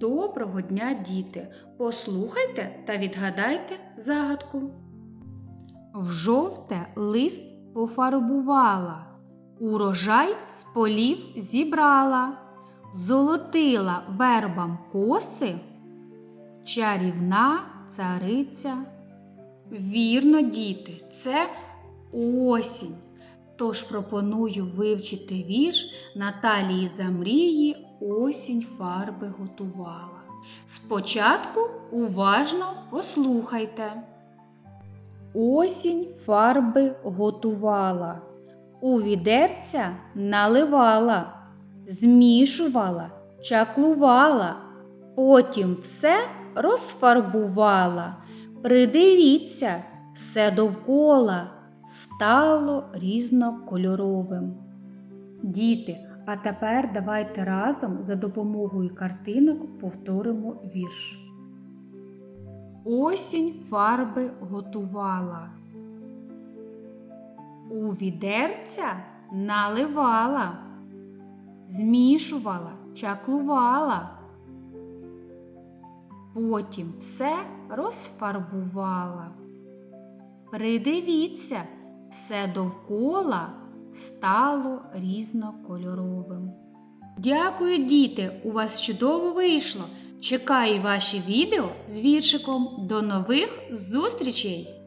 Доброго дня, діти! Послухайте та відгадайте загадку. В жовте лист пофарбувала, урожай з полів зібрала, золотила вербам коси, чарівна цариця. Вірно, діти, це осінь. Тож пропоную вивчити вірш Наталії Замрії Осінь фарби готувала. Спочатку уважно послухайте. Осінь фарби готувала, у відерця наливала, змішувала, чаклувала, потім все розфарбувала. Придивіться, все довкола стало різнокольоровим. Діти, а тепер давайте разом за допомогою картинок повторимо вірш. Осінь фарби готувала. У відерця наливала, змішувала, чаклувала. Потім все розфарбувала. Придивіться, все довкола стало різнокольоровим. Дякую, діти! У вас чудово вийшло! Чекаю ваші відео з віршиком. До нових зустрічей!